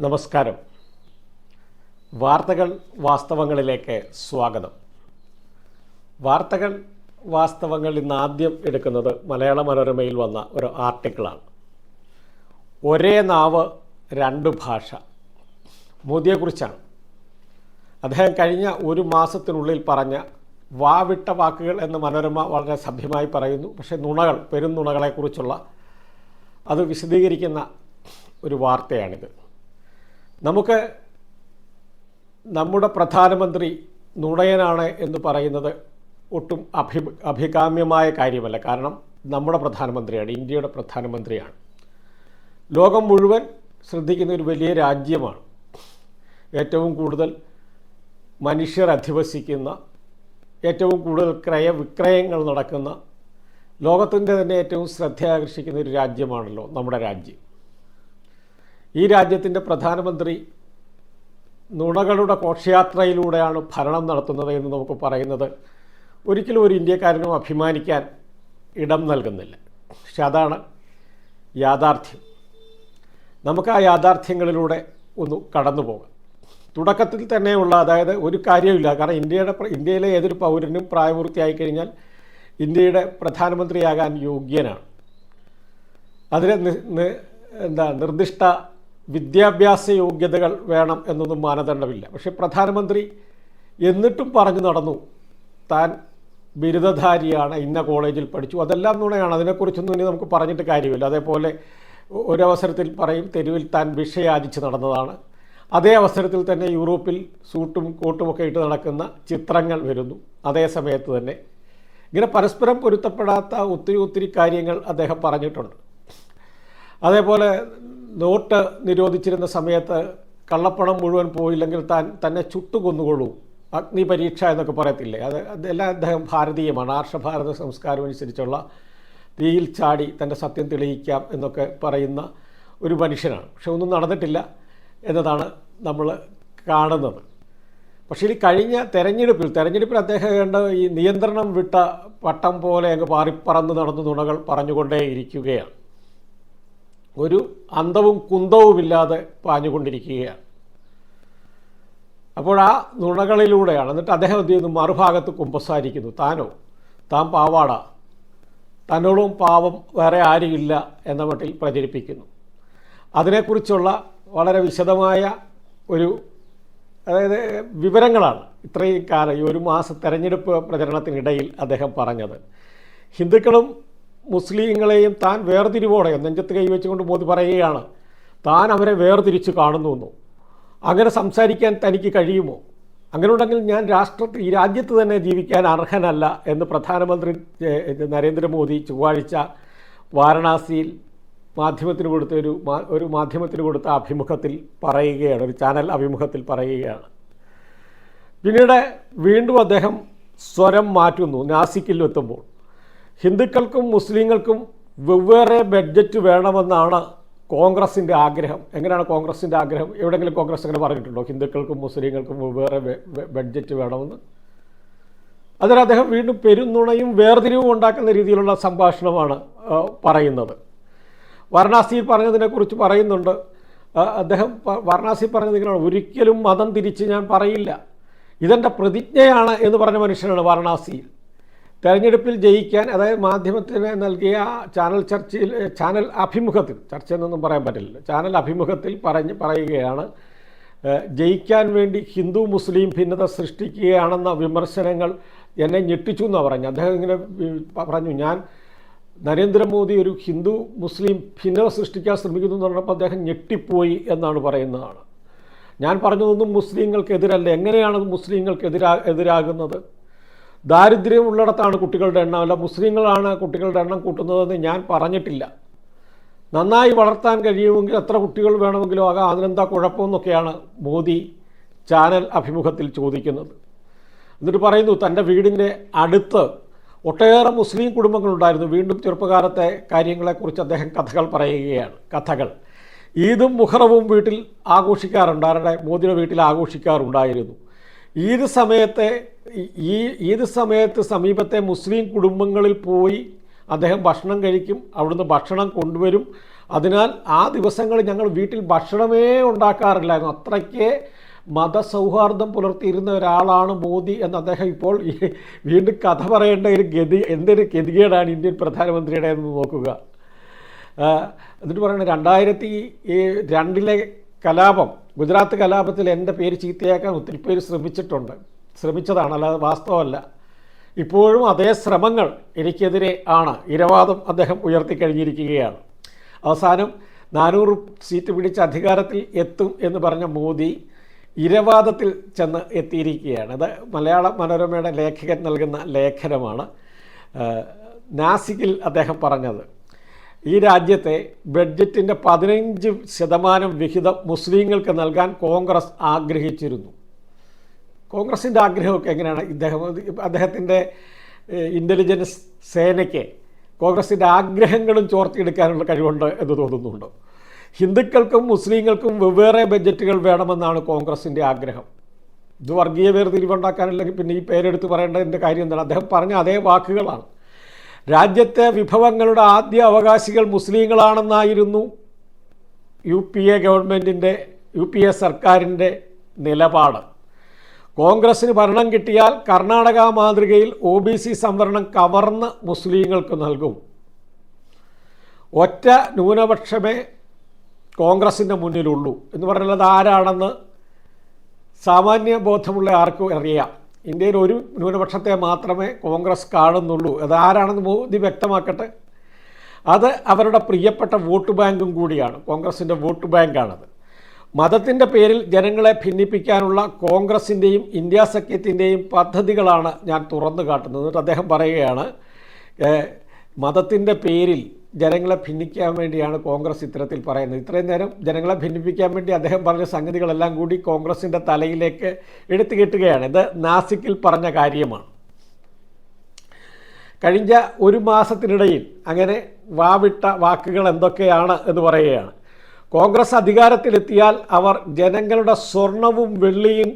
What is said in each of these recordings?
നമസ്കാരം. വാർത്തകൾ വാസ്തവങ്ങളിലേക്ക് സ്വാഗതം. വാർത്തകൾ വാസ്തവങ്ങൾ ഇന്ന് ആദ്യം എടുക്കുന്നത് മലയാള മനോരമയിൽ വന്ന ഒരു ആർട്ടിക്കിളാണ്. ഒരേ നാവ് രണ്ട് ഭാഷ. മോദിയെക്കുറിച്ചാണ്. അദ്ദേഹം കഴിഞ്ഞ ഒരു മാസത്തിനുള്ളിൽ പറഞ്ഞ വാവിട്ട വാക്കുകൾ എന്ന് മനോരമ വളരെ സഭ്യമായി പറയുന്നു. പക്ഷേ നുണകൾ പെരും നുണകളെക്കുറിച്ചുള്ള അത് വിശദീകരിക്കുന്ന ഒരു വാർത്തയാണിത്. നമുക്ക് നമ്മുടെ പ്രധാനമന്ത്രി നുണയനാണ് എന്ന് പറയുന്നത് ഒട്ടും അഭി അഭികാമ്യമായ കാര്യമല്ല. കാരണം നമ്മുടെ പ്രധാനമന്ത്രിയാണ് ഇന്ത്യയുടെ പ്രധാനമന്ത്രിയാണ്. ലോകം മുഴുവൻ ശ്രദ്ധിക്കുന്ന ഒരു വലിയ രാജ്യമാണ്. ഏറ്റവും കൂടുതൽ മനുഷ്യർ അധിവസിക്കുന്ന ഏറ്റവും കൂടുതൽ ക്രയവിക്രയങ്ങൾ നടക്കുന്ന ലോകത്തിന്റെ തന്നെ ഏറ്റവും ശ്രദ്ധയാകർഷിക്കുന്ന ഒരു രാജ്യമാണല്ലോ നമ്മുടെ രാജ്യം. ഈ രാജ്യത്തിന്റെ പ്രധാനമന്ത്രി നുണകളുടെ ഘോഷയാത്രയിലൂടെയാണ് ഭരണം നടത്തുന്നത് എന്ന് നമുക്ക് പറയുന്നത്. ഒരിക്കലും ഒരു ഇന്ത്യക്കാരനും അഭിമാനിക്കാൻ ഇടം നൽകുന്നില്ല. പക്ഷെ അതാണ് യാഥാർത്ഥ്യം. നമുക്ക് ആ യാഥാർത്ഥ്യങ്ങളിലൂടെ ഒന്ന് കടന്നു പോകാം. തുടക്കത്തിൽ തന്നെയുള്ള അതായത് ഒരു കാര്യമില്ല കാരണം ഇന്ത്യയുടെ ഇന്ത്യയിലെ ഏതൊരു പൗരനും പ്രായപൂർത്തിയായി കഴിഞ്ഞാൽ ഇന്ത്യയുടെ പ്രധാനമന്ത്രിയാകാൻ യോഗ്യനാണ്. അതിന് എന്താ നിർദ്ദിഷ്ട വിദ്യാഭ്യാസ യോഗ്യതകൾ വേണം എന്നൊന്നും മാനദണ്ഡമില്ല. പക്ഷേ പ്രധാനമന്ത്രി എന്നിട്ടും പറഞ്ഞു നടന്നു താൻ ബിരുദധാരിയാണ് ഇന്ന കോളേജിൽ പഠിച്ചു. അതെല്ലാം നുണയാണ്. അതിനെക്കുറിച്ചൊന്നും ഇനി നമുക്ക് പറഞ്ഞിട്ട് കാര്യമില്ല. അതേപോലെ ഒരവസരത്തിൽ പറയും തെരുവിൽ താൻ ഭിക്ഷയാചിച്ച് നടന്നതാണ്. അതേ അവസരത്തിൽ തന്നെ യൂറോപ്പിൽ സൂട്ടും കോട്ടുമൊക്കെ ഇട്ട് നടക്കുന്ന ചിത്രങ്ങൾ വരുന്നു. അതേ സമയത്ത് തന്നെ. ഇങ്ങനെ പരസ്പരം പൊരുത്തപ്പെടാത്ത ഒത്തിരി ഒത്തിരി കാര്യങ്ങൾ അദ്ദേഹം പറഞ്ഞിട്ടുണ്ട്. അതേപോലെ നോട്ട് നിരോധിച്ചിരുന്ന സമയത്ത് കള്ളപ്പണം മുഴുവൻ പോയില്ലെങ്കിൽ താൻ തന്നെ ചുട്ടുകൊന്നുകൊള്ളൂ. അഗ്നി പരീക്ഷ എന്നൊക്കെ പറയത്തില്ലേ? അത് അതെല്ലാം അദ്ദേഹം ഭാരതീയമാണ്. ആർഷഭാരത സംസ്കാരം അനുസരിച്ചുള്ള തീയിൽ ചാടി തന്റെ സത്യം തെളിയിക്കാം എന്നൊക്കെ പറയുന്ന ഒരു മനുഷ്യനാണ്. പക്ഷെ ഒന്നും നടന്നിട്ടില്ല എന്നതാണ് നമ്മൾ കാണുന്നത്. പക്ഷേ ഈ കഴിഞ്ഞ തെരഞ്ഞെടുപ്പിൽ തെരഞ്ഞെടുപ്പിൽ അദ്ദേഹം കണ്ട ഈ നിയന്ത്രണം വിട്ട പട്ടം പോലെ അങ്ങ് പാറിപ്പറന്ന് നടന്നു നുണകൾ പറഞ്ഞുകൊണ്ടേ ഇരിക്കുകയാണ് ഒരു അന്തവും കുന്തവുമില്ലാതെ പാഞ്ഞുകൊണ്ടിരിക്കുകയാണ്. അപ്പോൾ ആ നുണകളിലൂടെയാണ് എന്നിട്ട് അദ്ദേഹം എന്ത് ചെയ്യുന്നു? മറുഭാഗത്ത് കുമ്പസാരിക്കുന്നു. താനോ താൻ പാവാട. തന്നോളും പാവം വേറെ ആരുമില്ല എന്ന മട്ടിൽ പ്രചരിപ്പിക്കുന്നു. അതിനെക്കുറിച്ചുള്ള വളരെ വിശദമായ ഒരു അതായത് വിവരങ്ങളാണ് ഇത്രയും കാലം ഈ ഒരു മാസ തെരഞ്ഞെടുപ്പ് പ്രചരണത്തിനിടയിൽ അദ്ദേഹം പറഞ്ഞത്. ഹിന്ദുക്കളും മുസ്ലിങ്ങളെയും താൻ വേർതിരിവോടെ നെഞ്ചത്ത് കൈവച്ചുകൊണ്ട് മോദി പറയുകയാണ് താൻ അവരെ വേർതിരിച്ച് കാണുന്നു അങ്ങനെ സംസാരിക്കാൻ തനിക്ക് കഴിയുമോ? അങ്ങനെ ഉണ്ടെങ്കിൽ ഞാൻ രാഷ്ട്രത്തിൽ ഈ രാജ്യത്ത് തന്നെ ജീവിക്കാൻ അർഹനല്ല എന്ന് പ്രധാനമന്ത്രി നരേന്ദ്രമോദി ചൊവ്വാഴ്ച വാരണാസിയിൽ മാധ്യമത്തിന് കൊടുത്ത ഒരു ഒരു മാധ്യമത്തിന് കൊടുത്ത അഭിമുഖത്തിൽ പറയുകയാണ് ഒരു ചാനൽ അഭിമുഖത്തിൽ പറയുകയാണ്. പിന്നീട് വീണ്ടും അദ്ദേഹം സ്വരം മാറ്റുന്നു നാസിക്കിൽ എത്തുമ്പോൾ. ഹിന്ദുക്കൾക്കും മുസ്ലിങ്ങൾക്കും വെവ്വേറെ ബഡ്ജറ്റ് വേണമെന്നാണ് കോൺഗ്രസിന്റെ ആഗ്രഹം. എങ്ങനെയാണ് കോൺഗ്രസിന്റെ ആഗ്രഹം? എവിടെയെങ്കിലും കോൺഗ്രസ് അങ്ങനെ പറഞ്ഞിട്ടുണ്ടോ? ഹിന്ദുക്കൾക്കും മുസ്ലിങ്ങൾക്കും വെവ്വേറെ ബഡ്ജറ്റ് വേണമെന്ന്? അതിന് അദ്ദേഹം വീണ്ടും പെരുന്നുണയും വേർതിരിവും ഉണ്ടാക്കുന്ന രീതിയിലുള്ള സംഭാഷണമാണ് പറയുന്നത്. വാരണാസിയിൽ പറഞ്ഞതിനെക്കുറിച്ച് പറയുന്നുണ്ട്. അദ്ദേഹം വാരണാസി വാരണാസിയിൽ പറഞ്ഞത് ഇങ്ങനെയാണ്. ഒരിക്കലും മതം തിരിച്ച് ഞാൻ പറയില്ല. ഇതെന്റെ പ്രതിജ്ഞയാണ് എന്ന് പറഞ്ഞ മനുഷ്യനാണ് വാരണാസിയിൽ. തെരഞ്ഞെടുപ്പിൽ ജയിക്കാൻ അതായത് മാധ്യമത്തിന് നൽകിയ ചാനൽ ചർച്ചയിൽ ചാനൽ അഭിമുഖത്തിൽ ചർച്ച എന്നൊന്നും പറയാൻ പറ്റില്ല. ചാനൽ അഭിമുഖത്തിൽ പറഞ്ഞ് പറയുകയാണ് ജയിക്കാൻ വേണ്ടി ഹിന്ദു മുസ്ലിം ഭിന്നത സൃഷ്ടിക്കുകയാണെന്ന വിമർശനങ്ങൾ എന്നെ ഞെട്ടിച്ചു എന്നാണ് പറഞ്ഞു അദ്ദേഹം ഇങ്ങനെ പറഞ്ഞു ഞാൻ നരേന്ദ്രമോദി ഒരു ഹിന്ദു മുസ്ലിം ഭിന്നത സൃഷ്ടിക്കാൻ ശ്രമിക്കുന്നു എന്ന് പറഞ്ഞപ്പോൾ അദ്ദേഹം ഞെട്ടിപ്പോയി എന്നാണ് പറയുന്നതാണ്. ഞാൻ പറഞ്ഞതൊന്നും മുസ്ലിങ്ങൾക്കെതിരല്ല. എങ്ങനെയാണ് മുസ്ലിങ്ങൾക്കെതിരാ എതിരാകുന്നത്? ദാരിദ്ര്യം ഉള്ളിടത്താണ് കുട്ടികളുടെ എണ്ണം. അല്ല മുസ്ലിങ്ങളാണ് കുട്ടികളുടെ എണ്ണം കൂട്ടുന്നതെന്ന് ഞാൻ പറഞ്ഞിട്ടില്ല. നന്നായി വളർത്താൻ കഴിയുമെങ്കിൽ എത്ര കുട്ടികൾ വേണമെങ്കിലും ആകാം. അതിനെന്താ കുഴപ്പമെന്നൊക്കെയാണ് മോദി ചാനൽ അഭിമുഖത്തിൽ ചോദിക്കുന്നത്. എന്നിട്ട് പറയുന്നു തന്റെ വീടിന്റെ അടുത്ത് ഒട്ടേറെ മുസ്ലിം കുടുംബങ്ങളുണ്ടായിരുന്നു. വീണ്ടും ചെറുപ്പകാലത്തെ കാര്യങ്ങളെക്കുറിച്ച് അദ്ദേഹം കഥകൾ പറയുകയാണ്. കഥകൾ. ഈദും മുഹറവും വീട്ടിൽ ആഘോഷിക്കാറുണ്ട്. ആരുടെ? മോദിയുടെ വീട്ടിൽ ആഘോഷിക്കാറുണ്ടായിരുന്നു. ഈദ് സമയത്തെ ഈ- ഈദ് സമയത്ത് സമീപത്തെ മുസ്ലിം കുടുംബങ്ങളിൽ പോയി അദ്ദേഹം ഭക്ഷണം കഴിക്കും അവിടുന്ന് ഭക്ഷണം കൊണ്ടുവരും. അതിനാൽ ആ ദിവസങ്ങളിൽ ഞങ്ങൾ വീട്ടിൽ ഭക്ഷണമേ ഉണ്ടാക്കാറില്ലായിരുന്നു. അത്രയ്ക്ക് മതസൗഹാർദ്ദം പുലർത്തിയിരുന്ന ഒരാളാണ് മോദി എന്ന് അദ്ദേഹം ഇപ്പോൾ വീണ്ടും കഥ പറയേണ്ട ഒരു ഗതി എന്തൊരു ഗതികേടാണ് ഇന്ത്യൻ പ്രധാനമന്ത്രിയുടെ എന്ന് നോക്കുക. എന്നിട്ട് പറയുന്നത് രണ്ടായിരത്തി രണ്ടിലെ കലാപം ഗുജറാത്ത് കലാപത്തിൽ എന്റെ പേര് ചീത്തയാക്കാൻ ഒത്തിരി പേര് ശ്രമിച്ചിട്ടുണ്ട്. ശ്രമിച്ചതാണ് അല്ലാതെ വാസ്തവമല്ല. ഇപ്പോഴും അതേ ശ്രമങ്ങൾ എനിക്കെതിരെ ആണ്. ഇരവാദം അദ്ദേഹം ഉയർത്തിക്കഴിഞ്ഞിരിക്കുകയാണ് അവസാനം നാനൂറ് സീറ്റ് പിടിച്ച് അധികാരത്തിൽ എത്തും എന്ന് പറഞ്ഞ മോദി ഇരവാദത്തിൽ ചെന്ന് എത്തിയിരിക്കുകയാണ്. അത് മലയാള മനോരമയുടെ ലേഖകൻ നൽകുന്ന ലേഖനമാണ്. നാസിക്കിൽ അദ്ദേഹം പറഞ്ഞത് ഈ രാജ്യത്തെ ബഡ്ജറ്റിന്റെ പതിനഞ്ച് ശതമാനം വിഹിതം മുസ്ലിങ്ങൾക്ക് നൽകാൻ കോൺഗ്രസ് ആഗ്രഹിച്ചിരുന്നു. കോൺഗ്രസിന്റെ ആഗ്രഹമൊക്കെ എങ്ങനെയാണ്? ഇദ്ദേഹം അദ്ദേഹത്തിന്റെ ഇന്റലിജൻസ് സേനയ്ക്ക് കോൺഗ്രസിന്റെ ആഗ്രഹങ്ങളും ചോർത്തിയെടുക്കാനുള്ള കഴിവുണ്ട് എന്ന് തോന്നുന്നുണ്ട്? ഹിന്ദുക്കൾക്കും മുസ്ലിങ്ങൾക്കും വെവ്വേറെ ബഡ്ജറ്റുകൾ വേണമെന്നാണ് കോൺഗ്രസിന്റെ ആഗ്രഹം. ഇത് വർഗീയ വേർതിരിവുണ്ടാക്കാനല്ലെങ്കിൽ പിന്നെ ഈ പേരെടുത്ത് പറയേണ്ടതിന്റെ കാര്യം എന്താണ്? അദ്ദേഹം പറഞ്ഞ അതേ വാക്കുകളാണ്. രാജ്യത്തെ വിഭവങ്ങളുടെ ആദ്യ അവകാശികൾ മുസ്ലിങ്ങളാണെന്നായിരുന്നു യു പി എ ഗവൺമെന്റിന്റെ യു പി എ സർക്കാരിന്റെ നിലപാട്. കോൺഗ്രസ്സിന് ഭരണം കിട്ടിയാൽ കർണാടക മാതൃകയിൽ ഒ ബി സി സംവരണം കവർന്ന് മുസ്ലിങ്ങൾക്ക് നൽകും. ഒറ്റ ന്യൂനപക്ഷമേ കോൺഗ്രസിന്റെ മുന്നിലുള്ളൂ. എന്ന് പറഞ്ഞാൽ അത് ആരാണെന്ന് സാമാന്യ ബോധമുള്ള ആർക്കും അറിയാം. ഇന്ത്യയിൽ ഒരു ന്യൂനപക്ഷത്തെ മാത്രമേ കോൺഗ്രസ് കാണുന്നുള്ളൂ. അത് ആരാണെന്ന് മോദി വ്യക്തമാക്കട്ടെ. അത് അവരുടെ പ്രിയപ്പെട്ട വോട്ട് ബാങ്കും കൂടിയാണ്. കോൺഗ്രസിന്റെ വോട്ട് ബാങ്കാണത്. മതത്തിന്റെ പേരിൽ ജനങ്ങളെ ഭിന്നിപ്പിക്കാനുള്ള കോൺഗ്രസിന്റെയും ഇന്ത്യ സഖ്യത്തിന്റെയും പദ്ധതികളാണ് ഞാൻ തുറന്നു കാട്ടുന്നത്. അദ്ദേഹം പറയുകയാണ് മതത്തിന്റെ പേരിൽ ജനങ്ങളെ ഭിന്നിക്കാൻ വേണ്ടിയാണ് കോൺഗ്രസ് ഇത്തരത്തിൽ പറയുന്നത്. ഇത്രയും നേരം ജനങ്ങളെ ഭിന്നിപ്പിക്കാൻ വേണ്ടി അദ്ദേഹം പറഞ്ഞ സംഗതികളെല്ലാം കൂടി കോൺഗ്രസിന്റെ തലയിലേക്ക് എടുത്തു കെട്ടുകയാണ്. ഇത് നാസിക്കിൽ പറഞ്ഞ കാര്യമാണ്. കഴിഞ്ഞ ഒരു മാസത്തിനിടയിൽ അങ്ങനെ വാവിട്ട വാക്കുകൾ എന്തൊക്കെയാണ് എന്ന് പറയുകയാണ്. കോൺഗ്രസ് അധികാരത്തിലെത്തിയാൽ അവർ ജനങ്ങളുടെ സ്വർണവും വെള്ളിയും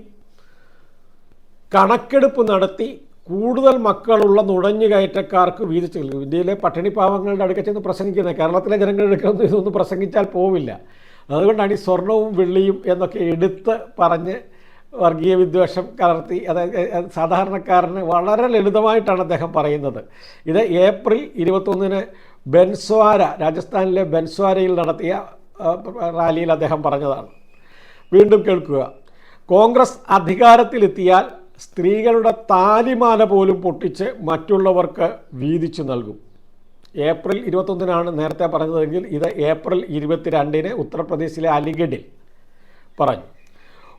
കണക്കെടുപ്പ് നടത്തി കൂടുതൽ മക്കളുള്ള നുഴഞ്ഞുകയറ്റക്കാർക്ക് വീതിച്ചു നൽകും ഇന്ത്യയിലെ പട്ടിണി പാവങ്ങളുടെ അടുക്ക ചെന്ന് പ്രസംഗിക്കുന്നത് കേരളത്തിലെ ജനങ്ങളുടെ അടുക്കൊന്നും ഇതൊന്നും പ്രസംഗിച്ചാൽ പോവില്ല. അതുകൊണ്ടാണ് ഈ സ്വർണവും വെള്ളിയും എന്നൊക്കെ എടുത്ത് പറഞ്ഞ് വർഗീയ വിദ്വേഷം കലർത്തി അതായത് സാധാരണക്കാരന് വളരെ ലളിതമായിട്ടാണ് അദ്ദേഹം പറയുന്നത്. ഇത് ഏപ്രിൽ ഇരുപത്തൊന്നിന് ബെൻസ്വാര രാജസ്ഥാനിലെ ബെൻസ്വാരയിൽ നടത്തിയ റാലിയിൽ അദ്ദേഹം പറഞ്ഞതാണ്. വീണ്ടും കേൾക്കുക. കോൺഗ്രസ് അധികാരത്തിലെത്തിയാൽ സ്ത്രീകളുടെ താലിമാല പോലും പൊട്ടിച്ച് മറ്റുള്ളവർക്ക് വീതിച്ചു നൽകും. ഏപ്രിൽ ഇരുപത്തൊന്നിനാണ് നേരത്തെ പറഞ്ഞതെങ്കിൽ ഇത് ഏപ്രിൽ ഇരുപത്തിരണ്ടിന് ഉത്തർപ്രദേശിലെ അലിഗഡിൽ പറഞ്ഞു.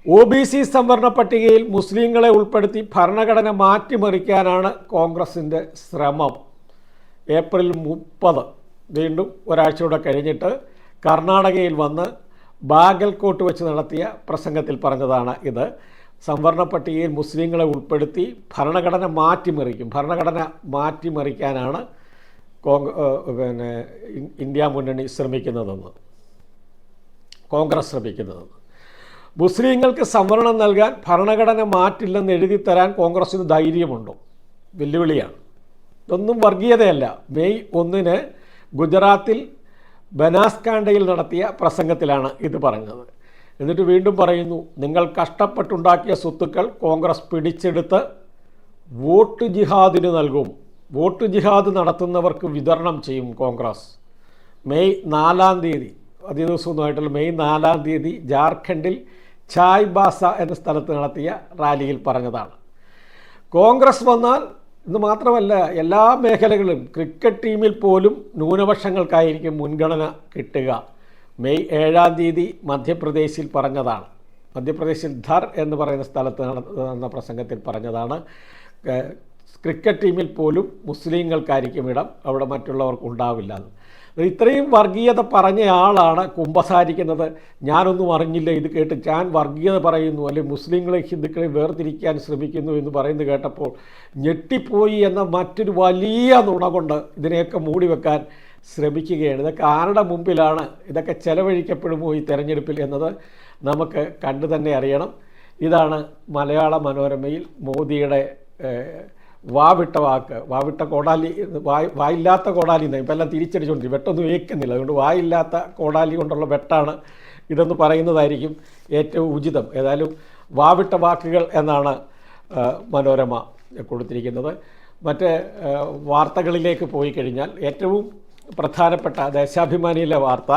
ഒ ബി സി സംവരണ പട്ടികയിൽ മുസ്ലിങ്ങളെ ഉൾപ്പെടുത്തി ഭരണഘടന മാറ്റിമറിക്കാനാണ് കോൺഗ്രസിന്റെ ശ്രമം. ഏപ്രിൽ മുപ്പത് വീണ്ടും ഒരാഴ്ചയോടെ കഴിഞ്ഞിട്ട് കർണാടകയിൽ വന്ന് ബാഗൽകോട്ട് വെച്ച് നടത്തിയ പ്രസംഗത്തിൽ പറഞ്ഞതാണ് ഇത്. സംവരണ പട്ടികയിൽ മുസ്ലിങ്ങളെ ഉൾപ്പെടുത്തി ഭരണഘടന മാറ്റിമറിക്കും. ഭരണഘടന മാറ്റിമറിക്കാനാണ് കോൺഗ് പിന്നെ ഇന്ത്യ മുന്നണി ശ്രമിക്കുന്നതെന്ന്. കോൺഗ്രസ് ശ്രമിക്കുന്നതെന്ന്. മുസ്ലിങ്ങൾക്ക് സംവരണം നൽകാൻ ഭരണഘടന മാറ്റില്ലെന്ന് എഴുതി തരാൻ കോൺഗ്രസ്സിന് ധൈര്യമുണ്ടോ? വെല്ലുവിളിയാണ്. ഇതൊന്നും വർഗീയതയല്ല. മെയ് ഒന്നിന് ഗുജറാത്തിൽ ബനാസ്കാണ്ടയിൽ നടത്തിയ പ്രസംഗത്തിലാണ് ഇത് പറഞ്ഞത്. എന്നിട്ട് വീണ്ടും പറയുന്നു നിങ്ങൾ കഷ്ടപ്പെട്ടുണ്ടാക്കിയ സ്വത്തുക്കൾ കോൺഗ്രസ് പിടിച്ചെടുത്ത് വോട്ട് ജിഹാദിന് നൽകും. വോട്ട് ജിഹാദ് നടത്തുന്നവർക്ക് വിതരണം ചെയ്യും കോൺഗ്രസ്. മെയ് നാലാം തീയതി അതേ ദിവസമൊന്നുമായിട്ടുള്ള മെയ് നാലാം തീയതി ജാർഖണ്ഡിൽ ഛായ് ബാസ എന്ന സ്ഥലത്ത് നടത്തിയ റാലിയിൽ പറഞ്ഞതാണ്. കോൺഗ്രസ് വന്നാൽ ഇത് മാത്രമല്ല എല്ലാ മേഖലകളിലും ക്രിക്കറ്റ് ടീമിൽ പോലും ന്യൂനപക്ഷങ്ങൾക്കായിരിക്കും മുൻഗണന കിട്ടുക. മെയ് ഏഴാം തീയതി മധ്യപ്രദേശിൽ പറഞ്ഞതാണ്. മധ്യപ്രദേശിൽ ധർ എന്ന് പറയുന്ന സ്ഥലത്ത് നടന്ന പ്രസംഗത്തിൽ പറഞ്ഞതാണ്. ക്രിക്കറ്റ് ടീമിൽ പോലും മുസ്ലിങ്ങൾക്കായിരിക്കും ഇടം. അവിടെ മറ്റുള്ളവർക്ക് ഉണ്ടാവില്ല ഇത്രയും വർഗീയത പറഞ്ഞ ആളാണ് കുമ്പസാരിക്കുന്നത്. ഞാനൊന്നും അറിഞ്ഞില്ല. ഇത് കേട്ട് ഞാൻ വർഗീയത പറയുന്നു അല്ലെങ്കിൽ മുസ്ലിങ്ങളെ ഹിന്ദുക്കളെ വേർതിരിക്കാൻ ശ്രമിക്കുന്നു എന്ന് പറയുന്നത് കേട്ടപ്പോൾ ഞെട്ടിപ്പോയി എന്ന മറ്റൊരു വലിയ നുണ കൊണ്ട് ഇതിനെയൊക്കെ മൂടി വെക്കാൻ ശ്രമിക്കുകയാണ്. ഇതൊക്കെ ആരുടെ മുമ്പിലാണ് ഇതൊക്കെ ചെലവഴിക്കപ്പെടുമോ ഈ തെരഞ്ഞെടുപ്പിൽ എന്നത് നമുക്ക് കണ്ടു തന്നെ അറിയണം. ഇതാണ് മലയാള മനോരമയിൽ മോദിയുടെ വാവിട്ട വാക്ക്. വാവിട്ട കോടാലി വായ് വായില്ലാത്ത കോടാലി എന്നാണ് ഇപ്പം എല്ലാം തിരിച്ചടിച്ചുകൊണ്ടിരിക്കും വെട്ടൊന്നും ഏൽക്കുന്നില്ല. അതുകൊണ്ട് വായില്ലാത്ത കോടാലി കൊണ്ടുള്ള വെട്ടാണ് ഇതെന്ന് പറയുന്നതായിരിക്കും ഏറ്റവും ഉചിതം. ഏതായാലും വാവിട്ട വാക്കുകൾ എന്നാണ് മനോരമ കൊടുത്തിരിക്കുന്നത്. മറ്റ് വാർത്തകളിലേക്ക് പോയി കഴിഞ്ഞാൽ ഏറ്റവും പ്രധാനപ്പെട്ട ദേശാഭിമാനിയിലെ വാർത്ത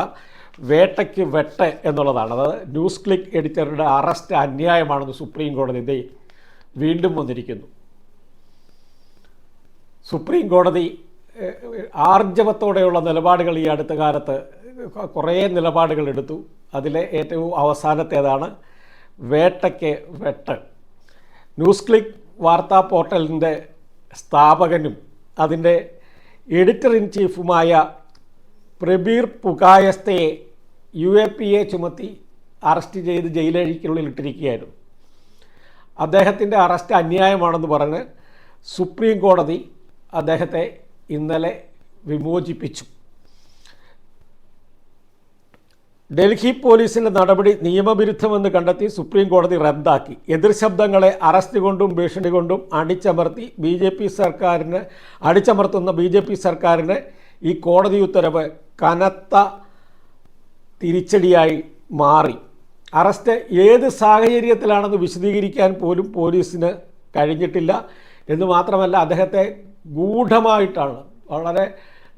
വേട്ടയ്ക്ക് വെട്ട് എന്നുള്ളതാണ്. അതായത് ന്യൂസ് ക്ലിക്ക് എഡിറ്ററുടെ അറസ്റ്റ് അന്യായമാണെന്ന് സുപ്രീം കോടതി ഇതേ വീണ്ടും വന്നിരിക്കുന്നു. സുപ്രീം കോടതി ആർജവത്തോടെയുള്ള നിലപാടുകൾ ഈ അടുത്ത കാലത്ത് കുറേ നിലപാടുകൾ എടുത്തു. അതിലെ ഏറ്റവും അവസാനത്തേതാണ് വേട്ടയ്ക്ക് വെട്ട. ന്യൂസ് ക്ലിക്ക് വാർത്താ പോർട്ടലിന്റെ സ്ഥാപകനും അതിന്റെ എഡിറ്റർ ഇൻ ചീഫുമായ പ്രബീർ പുകായസ്തയെ യു എ പി എ ചുമത്തി അറസ്റ്റ് ചെയ്ത് ജയിലഴിക്കുള്ളിൽ ഇട്ടിരിക്കുകയായിരുന്നു അദ്ദേഹത്തിന്റെ അറസ്റ്റ് അന്യായമാണെന്ന് പറഞ്ഞ് സുപ്രീം കോടതി അദ്ദേഹത്തെ ഇന്നലെ വിമോചിപ്പിച്ചു. ഡൽഹി പോലീസിന്റെ നടപടി നിയമവിരുദ്ധമെന്ന് കണ്ടെത്തി സുപ്രീം കോടതി റദ്ദാക്കി. എതിർ ശബ്ദങ്ങളെ അറസ്റ്റ് കൊണ്ടും ഭീഷണി കൊണ്ടും അടിച്ചമർത്തി ബി ജെ പി സർക്കാരിന് അടിച്ചമർത്തുന്ന ബി ജെ പി സർക്കാരിന് ഈ കോടതി ഉത്തരവ് കനത്ത തിരിച്ചടിയായി മാറി. അറസ്റ്റ് ഏത് സാഹചര്യത്തിലാണെന്ന് വിശദീകരിക്കാൻ പോലും പോലീസിന് കഴിഞ്ഞിട്ടില്ല. എന്ന് മാത്രമല്ല അദ്ദേഹത്തെ ഗൂഢമായിട്ടാണ് വളരെ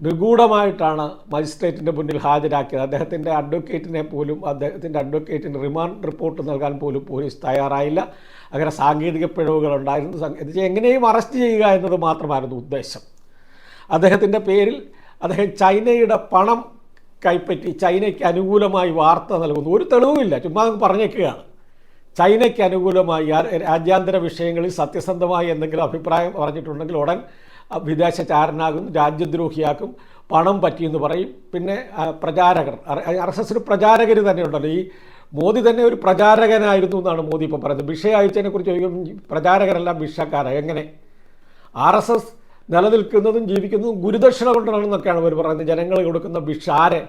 നിഗൂഢമായിട്ടാണ് മജിസ്ട്രേറ്റിന്റെ മുന്നിൽ ഹാജരാക്കിയത്. അദ്ദേഹത്തിന്റെ അഡ്വക്കേറ്റിനെ പോലും അദ്ദേഹത്തിന്റെ അഡ്വക്കേറ്റിന് റിമാൻഡ് റിപ്പോർട്ട് നൽകാൻ പോലും പോലീസ് തയ്യാറായില്ല. അങ്ങനെ സാങ്കേതിക പിഴവുകളുണ്ടായിരുന്നു എങ്ങനെയും അറസ്റ്റ് ചെയ്യുക എന്നത് മാത്രമായിരുന്നു ഉദ്ദേശം. അദ്ദേഹത്തിന്റെ പേരിൽ അദ്ദേഹം ചൈനയുടെ പണം കൈപ്പറ്റി ചൈനയ്ക്ക് അനുകൂലമായി വാർത്ത നൽകുന്നു. ഒരു തെളിവുമില്ല ചുമ്മാ പറഞ്ഞേക്കുകയാണ്. ചൈനയ്ക്ക് അനുകൂലമായി രാജ്യാന്തര വിഷയങ്ങളിൽ സത്യസന്ധമായി എന്തെങ്കിലും അഭിപ്രായം പറഞ്ഞിട്ടുണ്ടെങ്കിൽ ഉടൻ ആ, വിദേശചാരനാകും രാജ്യദ്രോഹിയാക്കും പണം പറ്റിയെന്ന് പറയും. പിന്നെ പ്രചാരകർ. ആർ എസ് എസിന് പ്രചാരകർ തന്നെ ഉണ്ടല്ലോ ഈ മോദി തന്നെ ഒരു പ്രചാരകനായിരുന്നു എന്നാണ് മോദി ഇപ്പോൾ പറയുന്നത്. ഭിക്ഷ കുറിച്ച് ചോദിക്കുമ്പോൾ പ്രചാരകരെല്ലാം ഭിക്ഷക്കാരാണ് എങ്ങനെ? ആർ എസ് എസ് നിലനിൽക്കുന്നതും ജീവിക്കുന്നതും ഗുരുദക്ഷിണ കൊണ്ടാണെന്നൊക്കെയാണ് അവർ പറയുന്നത്. ജനങ്ങൾ കൊടുക്കുന്ന ഭിക്ഷ ആരെ?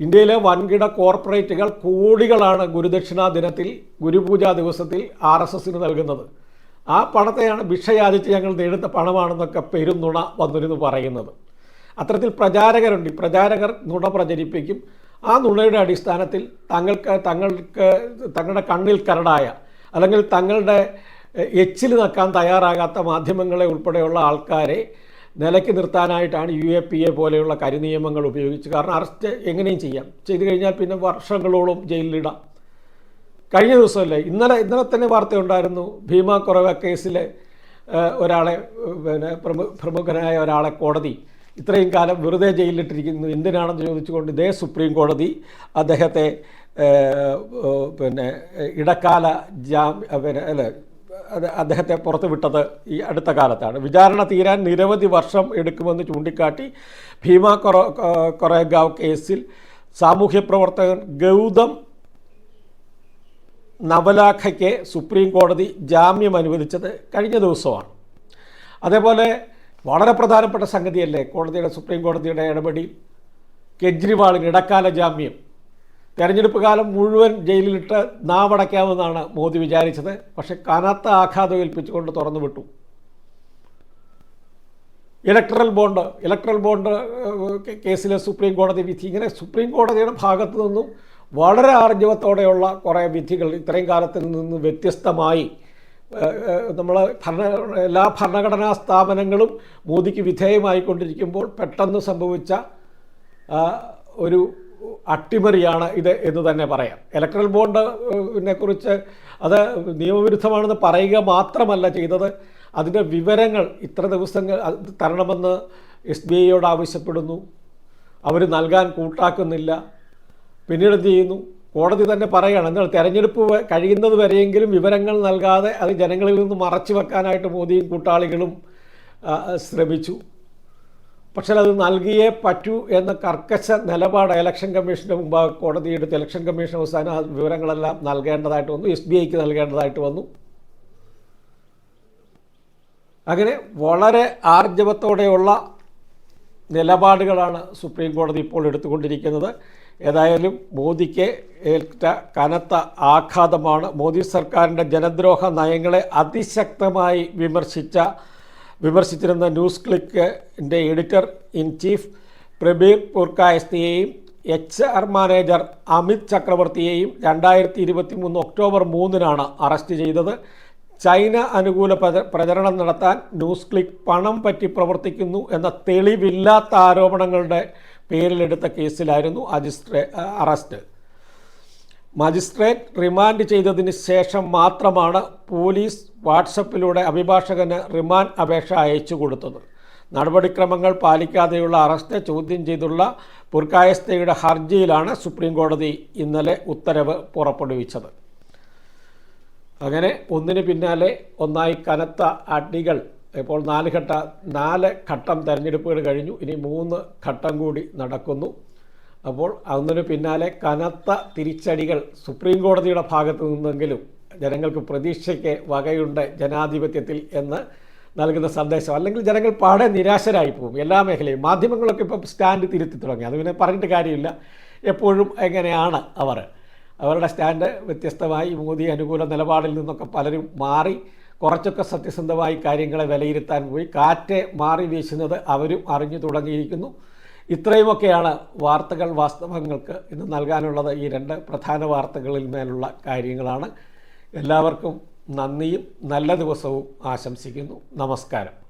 ഇന്ത്യയിലെ വൻകിട കോർപ്പറേറ്റുകൾ കോടികളാണ് ഗുരുദക്ഷിണാ ദിനത്തിൽ ഗുരുപൂജാ ദിവസത്തിൽ ആർ എസ് എസിന് നൽകുന്നത്. ആ പണത്തെയാണ് ഭിക്ഷയാചിച്ച് ഞങ്ങൾ നേടുന്ന പണമാണെന്നൊക്കെ പെരുന്നുണ വന്നിരുന്നു പറയുന്നത്. അത്തരത്തിൽ പ്രചാരകരുണ്ട്. പ്രചാരകർ നുണ പ്രചരിപ്പിക്കും. ആ നുണയുടെ അടിസ്ഥാനത്തിൽ തങ്ങൾക്ക് തങ്ങൾക്ക് തങ്ങളുടെ കണ്ണിൽ കരടായ അല്ലെങ്കിൽ തങ്ങളുടെ എച്ചിൽ നക്കാൻ തയ്യാറാകാത്ത മാധ്യമങ്ങളെ ഉൾപ്പെടെയുള്ള ആൾക്കാരെ നിലയ്ക്ക് നിർത്താനായിട്ടാണ് യു എ പി എ പോലെയുള്ള കരിനിയമങ്ങൾ ഉപയോഗിച്ച് കാരണം അറസ്റ്റ് എങ്ങനെയും ചെയ്യാം. ചെയ്തു കഴിഞ്ഞാൽ പിന്നെ വർഷങ്ങളോളം ജയിലിലിടാം. കഴിഞ്ഞ ദിവസമല്ലേ ഇന്നലെ ഇന്നലെ തന്നെ വാർത്തയുണ്ടായിരുന്നു ഭീമ കൊറവ കേസിലെ ഒരാളെ പിന്നെ പ്രമു പ്രമുഖനായ ഒരാളെ കോടതി ഇത്രയും കാലം വെറുതെ ജയിലിലിട്ടിരിക്കുന്നു എന്തിനാണെന്ന് ചോദിച്ചുകൊണ്ട് ഇതേ സുപ്രീം കോടതി അദ്ദേഹത്തെ പിന്നെ ഇടക്കാല ജാമ്യ പിന്നെ അല്ല അദ്ദേഹത്തെ പുറത്തു വിട്ടത് ഈ അടുത്ത കാലത്താണ്. വിചാരണ തീരാൻ നിരവധി വർഷം എടുക്കുമെന്ന് ചൂണ്ടിക്കാട്ടി ഭീമ കൊറ കൊറേഗാവ് കേസിൽ സാമൂഹ്യ പ്രവർത്തകൻ ഗൗതം നവലാഖയ്ക്ക് സുപ്രീം കോടതി ജാമ്യം അനുവദിച്ചത് കഴിഞ്ഞ ദിവസമാണ്. അതേപോലെ വളരെ പ്രധാനപ്പെട്ട സംഗതിയല്ലേ കോടതിയുടെ സുപ്രീം കോടതിയുടെ ഇടപെടി കെജ്രിവാളിന് ഇടക്കാല ജാമ്യം. തെരഞ്ഞെടുപ്പ് കാലം മുഴുവൻ ജയിലിലിട്ട് നാവടയ്ക്കാമെന്നാണ് മോദി വിചാരിച്ചത് പക്ഷേ കനത്ത ആഘാതം ഏൽപ്പിച്ചുകൊണ്ട് തുറന്നു വിട്ടു ഇലക്ട്രൽ ബോണ്ട് ഇലക്ട്രൽ ബോണ്ട് കേസിലെ സുപ്രീം കോടതി വിധി ഇങ്ങനെ സുപ്രീം കോടതിയുടെ ഭാഗത്തു നിന്നും വളരെ ആർജവത്തോടെയുള്ള കുറേ വിധികൾ ഇത്രയും കാലത്തിൽ നിന്ന് വ്യത്യസ്തമായി നമ്മൾ ഭരണ എല്ലാ ഭരണഘടനാ സ്ഥാപനങ്ങളും മോദിക്ക് വിധേയമായിക്കൊണ്ടിരിക്കുമ്പോൾ പെട്ടെന്ന് സംഭവിച്ച ഒരു അട്ടിമറിയാണ് ഇത് എന്ന് തന്നെ പറയാം. ഇലക്ട്രൽ ബോണ്ടിനെ കുറിച്ച് അത് നിയമവിരുദ്ധമാണെന്ന് പറയുക മാത്രമല്ല ചെയ്തത്. അതിന്റെ വിവരങ്ങൾ ഇത്ര ദിവസങ്ങൾ തരണമെന്ന് എസ് ബി ഐയോട് ആവശ്യപ്പെടുന്നു. അവർ നൽകാൻ കൂട്ടാക്കുന്നില്ല. പിന്നീട് എന്ത് ചെയ്യുന്നു കോടതി തന്നെ പറയുകയാണ് എന്നാൽ തെരഞ്ഞെടുപ്പ് കഴിയുന്നത് വരെയെങ്കിലും വിവരങ്ങൾ നൽകാതെ അത് ജനങ്ങളിൽ നിന്ന് മറച്ചു വെക്കാനായിട്ട് മോദിയും കൂട്ടാളികളും ശ്രമിച്ചു. പക്ഷേ അത് നൽകിയേ പറ്റൂ എന്ന കർക്കശ നിലപാട് ഇലക്ഷൻ കമ്മീഷന്റെ മുമ്പാകെ കോടതി എടുത്ത് ഇലക്ഷൻ കമ്മീഷൻ അവസാനം ആ വിവരങ്ങളെല്ലാം നൽകേണ്ടതായിട്ട് വന്നു എസ് ബി ഐക്ക് നൽകേണ്ടതായിട്ട് വന്നു. അങ്ങനെ വളരെ ആർജവത്തോടെയുള്ള നിലപാടുകളാണ് സുപ്രീം കോടതി ഇപ്പോൾ എടുത്തുകൊണ്ടിരിക്കുന്നത്. ഏതായാലും മോദിക്ക് ഏറ്റ കനത്ത ആഘാതമാണ്. മോദി സർക്കാരിന്റെ ജനദ്രോഹ നയങ്ങളെ അതിശക്തമായി വിമർശിച്ച വിമർശിച്ചിരുന്ന ന്യൂസ് ക്ലിക്കിന്റെ എഡിറ്റർ ഇൻ ചീഫ് പ്രബീർ പുർക്കായസ്തിയെയും എച്ച് ആർ മാനേജർ അമിത് ചക്രവർത്തിയെയും രണ്ടായിരത്തി ഇരുപത്തി മൂന്ന് ഒക്ടോബർ മൂന്നിനാണ് അറസ്റ്റ് ചെയ്തത്. ചൈന അനുകൂല പ്രചരണം നടത്താൻ ന്യൂസ് ക്ലിക്ക് പണം പറ്റി പ്രവർത്തിക്കുന്നു എന്ന തെളിവില്ലാത്ത ആരോപണങ്ങളുടെ പേരിലെടുത്ത കേസിലായിരുന്നു അജിസ്ട്രേ അറസ്റ്റ്. മജിസ്ട്രേറ്റ് റിമാൻഡ് ചെയ്തതിന് ശേഷം മാത്രമാണ് പോലീസ് വാട്സപ്പിലൂടെ അഭിഭാഷകന് റിമാൻഡ് അപേക്ഷ അയച്ചു കൊടുത്തത്. നടപടിക്രമങ്ങൾ പാലിക്കാതെയുള്ള അറസ്റ്റ് ചോദ്യം ചെയ്തുള്ള പുർക്കായസ്ഥയുടെ ഹർജിയിലാണ് സുപ്രീം കോടതി ഇന്നലെ ഉത്തരവ് പുറപ്പെടുവിച്ചത്. അങ്ങനെ ഒന്നിന് പിന്നാലെ ഒന്നായി കനത്ത അടികൾ ഇപ്പോൾ നാല് ഘട്ട നാല് ഘട്ടം തെരഞ്ഞെടുപ്പുകൾ കഴിഞ്ഞു. ഇനി മൂന്ന് ഘട്ടം കൂടി നടക്കുന്നു. അപ്പോൾ അതിനു പിന്നാലെ കനത്ത തിരിച്ചടികൾ സുപ്രീം കോടതിയുടെ ഭാഗത്തു നിന്നെങ്കിലും ജനങ്ങൾക്ക് പ്രതീക്ഷയ്ക്ക് വകയുണ്ട് ജനാധിപത്യത്തിൽ എന്ന് നൽകുന്ന സന്ദേശം. അല്ലെങ്കിൽ ജനങ്ങൾ പാടെ നിരാശരായി പോകും. എല്ലാ മേഖലയും. മാധ്യമങ്ങളൊക്കെ ഇപ്പം സ്റ്റാൻഡ് തിരുത്തി തുടങ്ങി. അത് പിന്നെ പറഞ്ഞിട്ട് കാര്യമില്ല. എപ്പോഴും എങ്ങനെയാണ് അവർ? അവരുടെ സ്റ്റാൻഡ് വ്യത്യസ്തമായി മോദി അനുകൂല നിലപാടിൽ നിന്നൊക്കെ പലരും മാറി. കുറച്ചൊക്കെ സത്യസന്ധമായി കാര്യങ്ങളെ വിലയിരുത്താൻ പോയി. കാറ്റ് മാറി വീശുന്നത് അവരും അറിഞ്ഞു തുടങ്ങിയിരിക്കുന്നു. ഇത്രയുമൊക്കെയാണ് വാർത്തകൾ വാസ്തവങ്ങൾക്ക് ഇന്ന് നൽകാനുള്ളത്. ഈ രണ്ട് പ്രധാന വാർത്തകളിൽ മേലുള്ള കാര്യങ്ങളാണ്. എല്ലാവർക്കും നന്ദിയും നല്ല ദിവസവും ആശംസിക്കുന്നു. നമസ്കാരം.